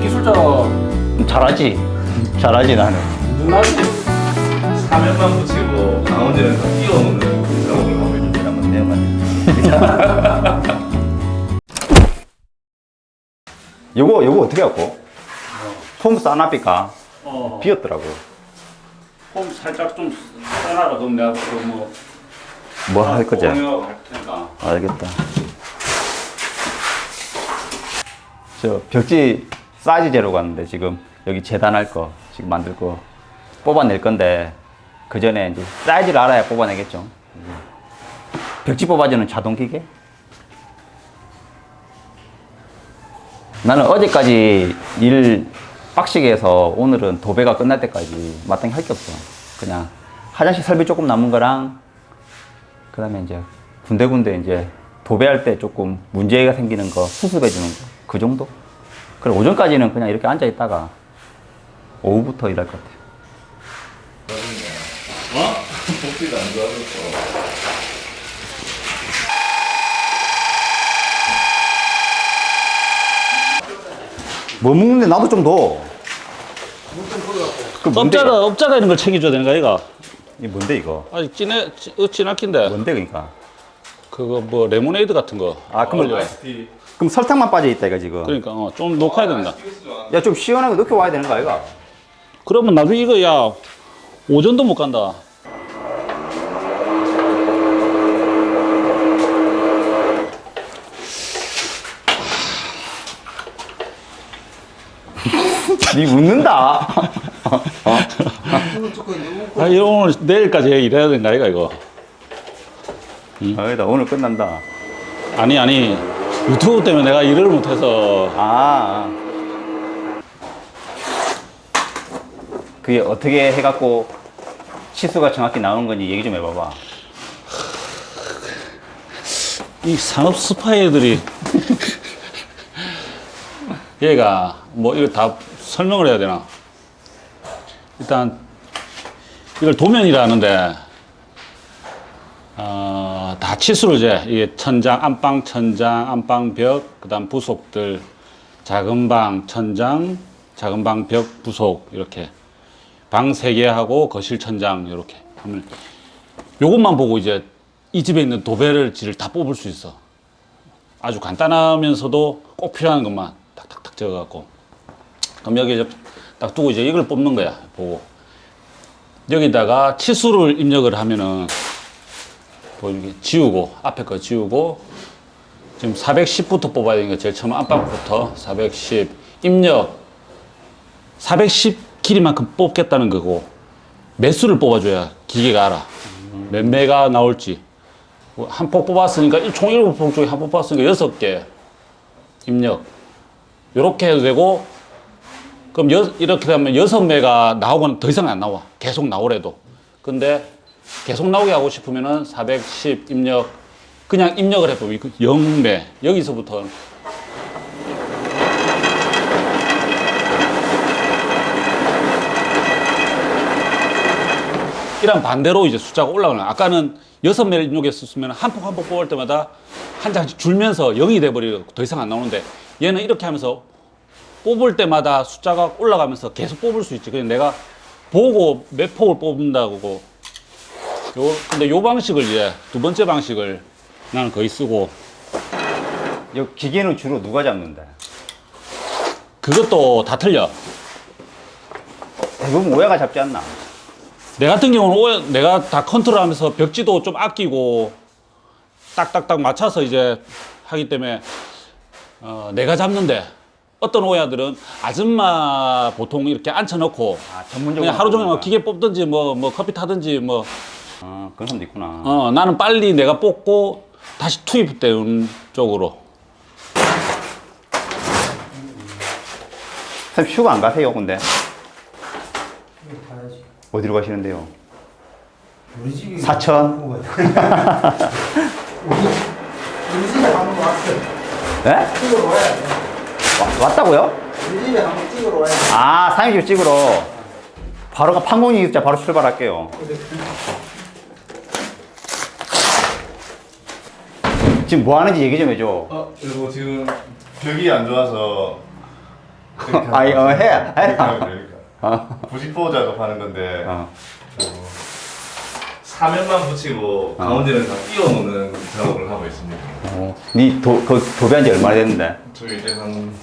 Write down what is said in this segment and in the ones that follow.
기술자 잘하지. 잘하지 나는. 누나지. 사면만 붙이고 나머지는 다 끼워놓는 작업을 하고 있는 한번. 요거 요거 어떻게 갖고? 폼 싸나삐까 어. 비었더라고. 폼 살짝 좀 써놔라 그럼 내가 그뭐 뭐 할 거지? 알겠다. 저 벽지 사이즈 재러 갔는데 지금 여기 재단할 거 지금 만들 거 뽑아낼 건데 그 전에 이제 사이즈를 알아야 뽑아내겠죠. 벽지 뽑아주는 자동 기계? 나는 어제까지 일 빡시게 해서 오늘은 도배가 끝날 때까지 마땅히 할 게 없어. 그냥 화장실 설비 조금 남은 거랑 그 다음에 이제 군데군데 이제 도배할 때 조금 문제가 생기는 거 수습해 주는 거. 그 정도? 그럼 오전까지는 그냥 이렇게 앉아 있다가 오후부터 일할 것 같아요. 복지가 안 좋아졌어. 뭐 먹는데 나도 좀 더. 그 뭔데? 업자가 업자가 이런 걸 챙겨줘야 되는 거야 이거. 이 뭔데 이거? 아니 찐해 찐- 진하킨데 뭔데 그러니까? 그거 뭐 레모네이드 같은 거. 아 그럼 아이스티. 그럼 설탕만 빠져 있다 이거 지금. 그러니까 어, 좀 녹아야 된다. 야 좀 시원하게 넣고 와야 되는 거 아이가? 그러면 나중에 이거 야 오전도 못 간다. 니 웃는다. 아 이거 오늘 내일까지 일해야 된다 이거 이거. 아니다 오늘 끝난다. 아니 아니 유튜브 때문에 내가 일을 못해서 아. 그게 어떻게 해갖고 치수가 정확히 나오는 건지 얘기 좀 해봐봐. 이 산업 스파이들이 얘가 뭐 이거 다 설명을 해야 되나? 일단 이걸 도면이라는데 어, 다 치수를 이제 이게 천장, 안방, 천장, 안방 벽, 그다음 부속들, 작은 방, 천장, 작은 방, 벽, 부속 이렇게 방 세 개 하고 거실 천장 이렇게 하면 요것만 보고 이제 이 집에 있는 도배를 질을 다 뽑을 수 있어. 아주 간단하면서도 꼭 필요한 것만 탁탁탁 적어갖고. 그럼 여기 이제 딱 두고 이제 이걸 뽑는 거야. 보고. 여기다가 치수를 입력을 하면은 뭐 이렇게 지우고 앞에 거 지우고 지금 410부터 뽑아야 되는 거 제일 처음 안방부터 410 입력. 410 길이만큼 뽑겠다는 거고 매수를 뽑아줘야 기계가 알아. 몇 매가 나올지. 한 폭 뽑았으니까 이총 7폭 중에 한 폭 뽑았으니까 6개. 입력. 요렇게 해도 되고 그럼 여, 이렇게 되면 6매가 나오고는 더 이상 안 나와. 계속 나오래도. 근데 계속 나오게 하고 싶으면은 410 입력 그냥 입력을 해보면 0매 여기서부터 이랑 반대로 이제 숫자가 올라가는. 아까는 여섯 매를 입력했었으면 한 폭 한 폭 뽑을 때마다 한 장씩 줄면서 0이 돼버리고 더 이상 안 나오는데 얘는 이렇게 하면서 뽑을 때마다 숫자가 올라가면서 계속 뽑을 수 있지. 그냥 내가 보고 몇 폭을 뽑는다고. 요, 근데 요 방식을 이제 두 번째 방식을 나는 거의 쓰고 이 기계는 주로 누가 잡는데? 그것도 다 틀려. 대부분 오야가 잡지 않나? 내 같은 경우는 오해- 내가 다 컨트롤하면서 벽지도 좀 아끼고 딱딱딱 맞춰서 이제 하기 때문에 어, 내가 잡는데 어떤 오야들은 아줌마 보통 이렇게 앉혀놓고 아 전문적으로. 그냥 하루 종일 뭐. 기계 뽑든지 뭐, 뭐 커피 타든지 뭐 아 그런 사람도 있구나. 어, 나는 빨리 내가 뽑고 다시 투입되는 쪽으로 선생님 휴가 안 가세요 근데? 가야지. 어디로 가시는데요? 우리 집이 사천? 우리, 우리 집에 한번 왔어. 네? 찍으러 와야 돼. 와- 왔다고요? 우리 집에 한번 찍으러 와야 돼. 아 사장님 집 찍으러 바로 가 판공이 입자 바로 출발할게요 지금 뭐 하는지 얘기 좀 해줘. 어, 그리고 지금 벽이 안 좋아서 아이, 어, 해. 해. 어. 부직포 작업하는 건데 어. 그리고 사면만 붙이고 가운데는 다 끼워 놓는 작업을 하고 있습니다. 어. 니 도, 그 도배한 지 얼마나 됐는데? 저 이제 한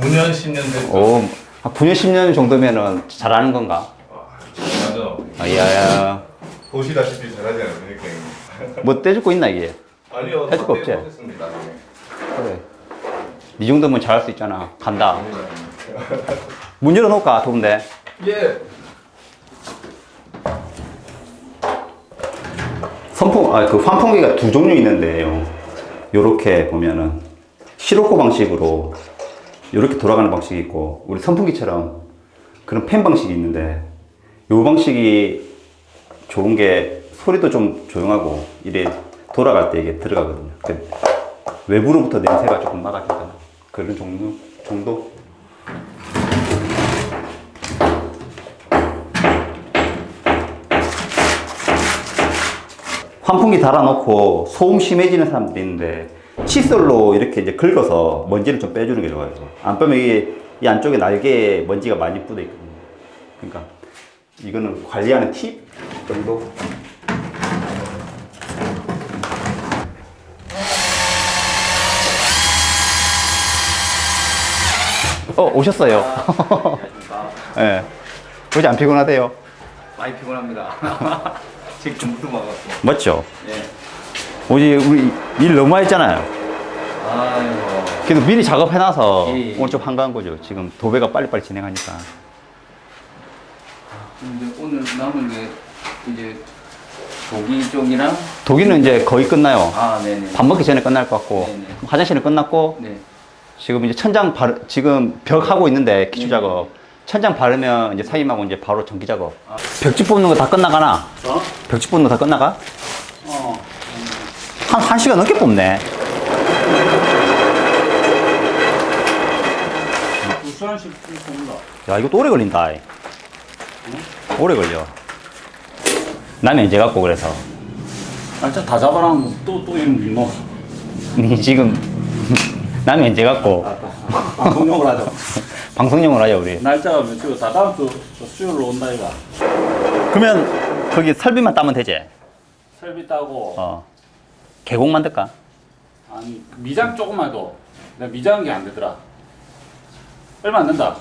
9년 10년 됐죠. 오, 한 9년, 10년 정도면은 잘하는 건가? 맞아. 아, 야 야. 보시다시피 잘하지 않습니까? 뭐 떼주고 있나, 이게? 아니요. 해줄 거 없지? 했습니다. 그래. 니 정도면 잘할 수 있잖아. 간다. 문 열어놓을까, 더운데? 예. 선풍, 아, 그 환풍기가 두 종류 있는데요. 요렇게 보면은, 시로코 방식으로, 요렇게 돌아가는 방식이 있고, 우리 선풍기처럼 그런 팬 방식이 있는데, 요 방식이 좋은 게 소리도 좀 조용하고, 이래 돌아갈 때 이게 들어가거든요. 그 외부로부터 냄새가 조금 막아주잖아. 그런 종류, 정도? 환풍기 달아놓고 소음 심해지는 사람들이 있는데 칫솔로 이렇게 이제 긁어서 먼지를 좀 빼주는 게 좋아요. 안 빼면 이게 이 안쪽에 날개에 먼지가 많이 묻어 있거든요. 그러니까 이거는 관리하는 팁 정도. 어 오셨어요. 예. 네. 어제 안 피곤하대요. 많이 피곤합니다. 지금 전부터 막았고. 맞죠? 예. 어제 우리 일 너무 많이 했잖아요. 아이고. 그래도 미리 작업해놔서 예, 예. 오늘 좀 한가한 거죠. 지금 도배가 빨리빨리 진행하니까. 이제 오늘 남은 게 이제 조기 쪽이랑 독일은 이제 거의 끝나요. 아 네네. 밥 먹기 전에 끝날 것 같고 네, 네. 화장실은 끝났고 네. 지금 이제 천장 바르 지금 벽 하고 있는데 기초 네. 작업 천장 바르면 이제 사임하고 이제 바로 전기 작업 벽지 뽑는 거 다 끝나가나? 어? 벽지 뽑는 거 다 끝나가? 어. 한 1시간 넘게 뽑네 뽑는다. 야 이거 또 오래 걸린다 이. 오래 걸려 남이 언제 갖고 그래서 날짜 다 잡아놓으면 또, 또 이런 뭐. 니 지금 남이 언제 갖고 방송용을 하죠. 방송용을 하자 우리 날짜가 며칠, 다 다음 주 수요일로 온다, 이가. 그러면 거기 설비만 따면 되지? 설비 따고, 어 계곡 만들까? 아니, 그 미장 조금만 해도, 내가 미장한 게 안 되더라. 얼마 안 된다.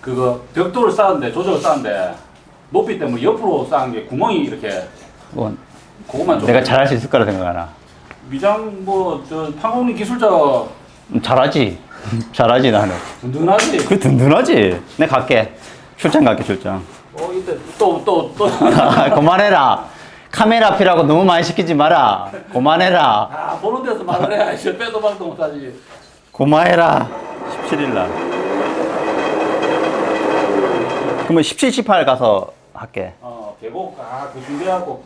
그거, 벽돌을 쌓는데, 조적을 쌓는데, 높이 때문에 옆으로 쌓은 게 구멍이 이렇게, 뭐 그것만 좀. 내가 잘할 수 있을 거라 생각하나 미장, 뭐, 저, 판공리 기술자, 음, 잘하지. 잘하지 나는. 든든하지. 그 든든하지. 내가 갈게. 출장 갈게 출장. 어, 이때 또, 또, 또. 그만해라. 카메라 앞이라고 너무 많이 시키지 마라. 그만해라. 아, 보는 데서 말을 해야 지 빼도 말도 못하지. 그만해라. 17일 날. 그러면 17, 18 가서 할게. 어, 계곡, 아, 그 준비하고.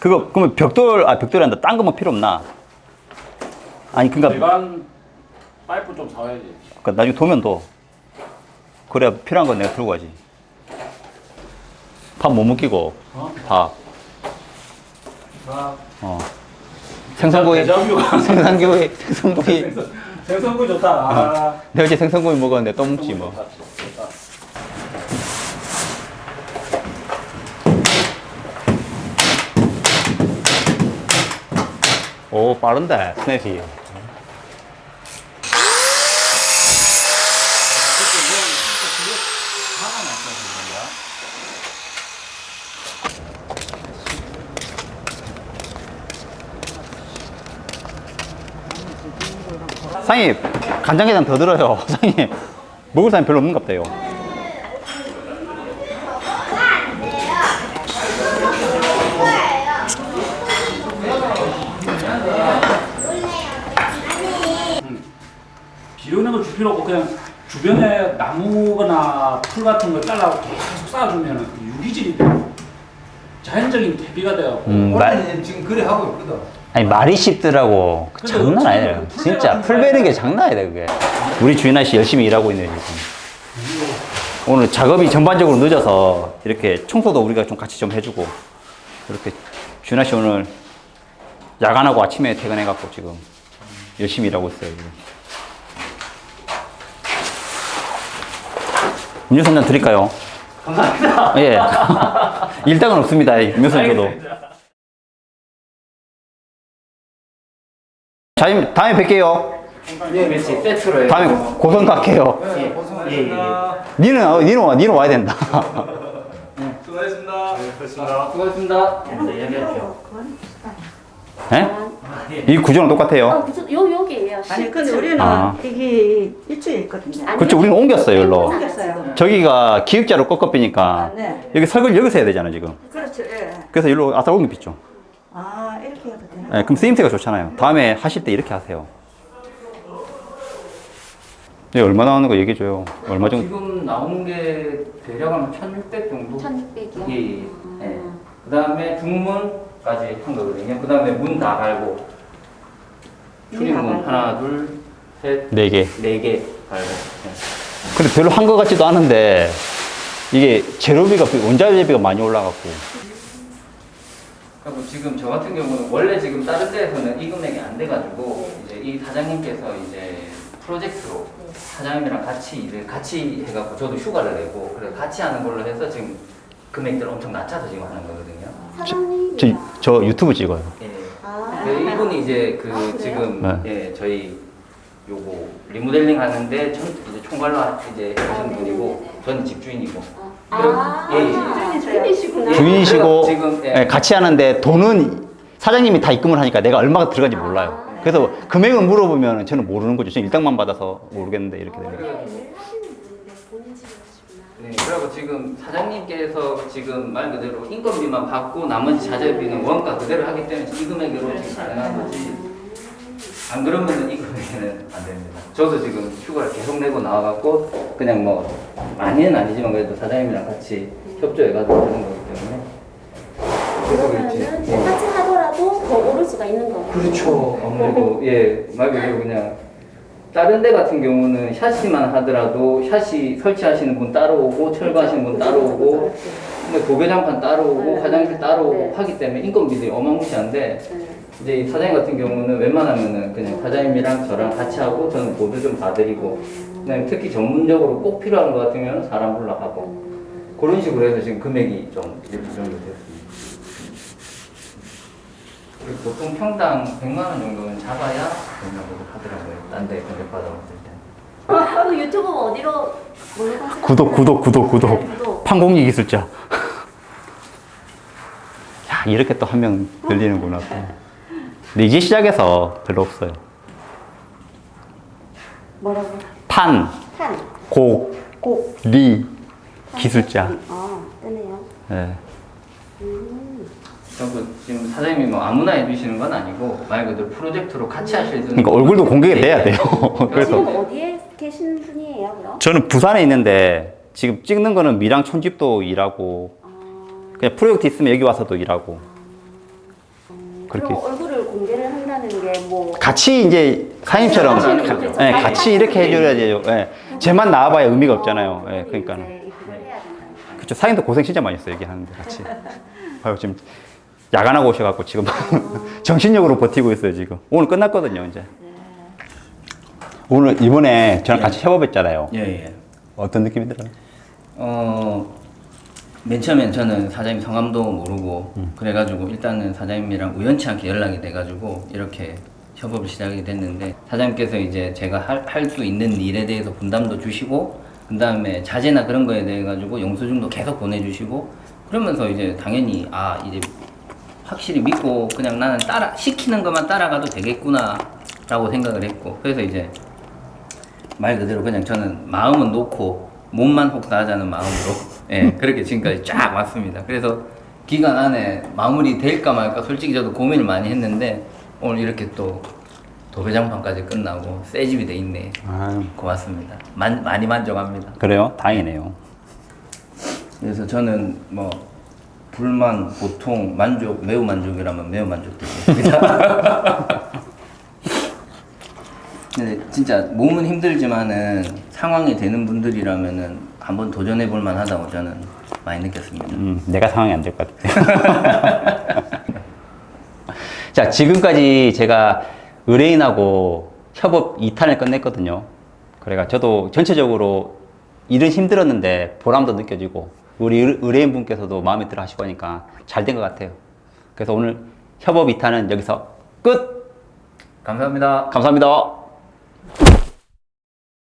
그거 그러면 벽돌 아 벽돌이 한다. 딴 거뭐 필요 없나 아니 그니까 배관 파이프 좀 사와야지. 그 나중에 도면 도 그래야 필요한 건 내가 들고 가지 밥 못 먹기고 어? 밥 아, 어. 생선구이. 생선구이 생선구이 생선구 좋다. 아, 내가 어제 생선구이 먹었는데 또 먹지 뭐 좋다, 좋다. 오 빠른데 스냅이 사장님 간장게장 더 들어요. 사장님 먹을 사람이 별로 없는 것 같아요. 비료는 걸 줄 필요 없고 그냥 주변에 나무거나 풀 같은 걸 잘라서 계속 쌓아주면 유기질이 돼요. 자연적인 대비가 돼요. 음, 말, 지금 그래 하고 있거든. 아니 말이 씹더라고 그 근데 장난 어떻게 아니에요 그풀 진짜 풀? 베는 게 장난 아니다 그게 우리 주인 아저씨 열심히 일하고 있네 지금 오늘 작업이 전반적으로 늦어서 이렇게 청소도 우리가 좀 같이 좀 해주고 이렇게 주인 아저씨 오늘 야간하고 아침에 퇴근해갖고 지금 열심히 일하고 있어요. 지금. 음료수 한잔 드릴까요? 감사합니다. 예. 일당은 없습니다. 이 음료수는 저도. 자, 다음에 뵐게요. 네, 세트로 다음에 고성 갈게요. 예, 예. 니는, 어, 니는, 와, 니는 와야 된다. 수고하셨습니다. 수고하셨습니다. 수고하셨습니다. 네, 이야기할게요. 예? 이 구조랑 똑같아요. 어, 무슨 요 여기예요. 아니 근데 우리는 아. 이게 일주일 있거든요. 아니, 그렇죠. 우리는 옮겼어요, 일로. 옮겼어요. 저기가 기획자로 꺾어삐니까 아, 네. 여기 설거지 여기서 해야 되잖아, 지금. 그렇죠. 예. 그래서 일로 아싸 옮겼죠. 아 이렇게 해도 되나? 예, 그럼 쓰임새가 좋잖아요. 다음에 하실 때 이렇게 하세요. 예, 얼마 나오는 거 얘기해줘요. 얼마 정도? 지금 나온 게 대략 한 1,600 정도? 1600이요? 예, 예. 예. 그 다음에 중문까지 한 거거든요. 그 다음에 문 다 갈고. 출입문 하나, 둘, 셋, 네 개. 네개 갈고. 예. 근데 별로 한거 같지도 않은데 이게 재료비가, 원자재비가 많이 올라갔고. 그리고 지금 저 같은 경우는 원래 지금 다른 데에서는 이 금액이 안 돼가지고 이제 이 사장님께서 이제 프로젝트로 사장님이랑 같이 일을 같이 해갖고 저도 휴가를 내고 그래서 같이 하는 걸로 해서 지금 금액들을 엄청 낮춰서 지금 하는 거거든요. 사장님. 저, 저 유튜브 찍어요. 예. 아. 그 이분이 이제 그 아? 지금 예 저희 요거 리모델링 하는데 전 이제 총괄로 이제 아, 하시는 분이고 네네네. 저는 집주인이고 아, 예, 예. 주인이시구나. 예. 주인이시고 지금, 예. 예, 같이 하는데 돈은 사장님이 다 입금을 하니까 내가 얼마가 들어간지 몰라요. 그래서 금액을 물어보면 저는 모르는 거죠. 저는 일당만 받아서 모르겠는데 이렇게 되는 거예요. 네, 그리고 지금 사장님께서 지금 말 그대로 인건비만 받고 나머지 자재비는 원가 그대로 하기 때문에 이 금액으로 지금 가능한 거지. 안 그러면은 이 금액에는 안 됩니다. 저도 지금 휴가를 계속 내고 나와갖고 그냥 뭐 많이는 아니지만 그래도 사장님이랑 같이 협조해가지고 하는 거기 때문에. 그렇지. 그러면은 예. 같이 하더라도 더 오를 수가 있는 거고. 그렇죠. 아무래도 예, 말 그대로 그냥 다른 데 같은 경우는 샤시만 하더라도 샤시 설치하시는 분 따로 오고 철거하시는 분 따로 오고 뭐 도배장판 따로 오고 네. 화장실 따로 오고 네. 하기 때문에 인건비들이 어마무시한데 네. 이제 이 사장님 같은 경우는 웬만하면은 그냥 사장님이랑 저랑 같이 하고 저는 보드 좀 봐드리고 그다음에 특히 전문적으로 꼭 필요한 것 같으면 사람 불러가고 그런 식으로 해서 지금 금액이 좀 이렇게 정도. 그리고 보통 평당 100만 원 정도는 잡아야 된다고 하더라고요. 딴데 금액 받아봤을 때. 그 유튜브 어디로 뭘로 하세요? 구독, 구독, 구독, 구독. 네, 구독. 판공리 기술자. 야, 이렇게 또 한명 들리는구나. 또. 근데 이제 시작해서 별로 없어요. 뭐라고? 판, 판, 곡, 곡. 리, 기술자. 아, 뜨네요. 예. 그리고 지금 사장님이 뭐 아무나 해주시는 건 아니고 말 그대로 프로젝트로 같이 하실 때는 그러니까 얼굴도 공개가 돼야 돼요. 지금 그래서 어디에 계신 분이에요, 그럼? 저는 부산에 있는데 지금 찍는 거는 미랑 촌집도 일하고 아, 그냥 프로젝트 있으면 여기 와서도 일하고 그렇게 그럼 얼굴을 공개를 한다는 게 뭐? 같이 이제 사장님처럼 가-. 예, 같이 이렇게 해줘야죠. 예. 쟤만 나와봐야 의미가 없잖아요. 예, 그러니까. 그렇죠. 사장님도 고생 진짜 많이 했어요. 얘기하는데 같이. 아유 지금 야간하고 오셔갖고 지금 정신력으로 버티고 있어요 지금. 오늘 끝났거든요 이제. 오늘 이번에 저랑 같이 협업했잖아요. 예, 예. 어떤 느낌이 들어요? 어, 맨 처음엔 저는 사장님 성함도 모르고 그래가지고 일단은 사장님이랑 우연치 않게 연락이 돼가지고 이렇게 협업을 시작이 됐는데 사장님께서 이제 제가 할 수 있는 일에 대해서 분담도 주시고 그 다음에 자재나 그런 거에 대해 가지고 영수증도 계속 보내주시고 그러면서 이제 당연히 아 이제 확실히 믿고 그냥 나는 따라 시키는 것만 따라가도 되겠구나 라고 생각을 했고 그래서 이제 말 그대로 그냥 저는 마음은 놓고 몸만 혹사하자는 마음으로 예 그렇게 지금까지 쫙 왔습니다. 그래서 기간 안에 마무리 될까 말까 솔직히 저도 고민을 많이 했는데 오늘 이렇게 또 도배장판까지 끝나고 새 집이 돼 있네. 아 고맙습니다. 만, 많이 만족합니다. 그래요? 다행이네요. 그래서 저는 뭐 불만, 보통, 만족, 매우 만족이라면 매우 만족드립니다. 근데 진짜 몸은 힘들지만은 상황이 되는 분들이라면은 한번 도전해 볼 만하다고 저는 많이 느꼈습니다. 음, 내가 상황이 안 될 것 같아요. 자, 지금까지 제가 의뢰인하고 협업 2탄을 끝냈거든요. 그래가 저도 전체적으로 일은 힘들었는데 보람도 느껴지고 우리 의- 의뢰인 분께서도 마음에 들어 하시고 하니까 잘 된 것 같아요. 그래서 오늘 협업 2탄은 여기서 끝! 감사합니다. 감사합니다.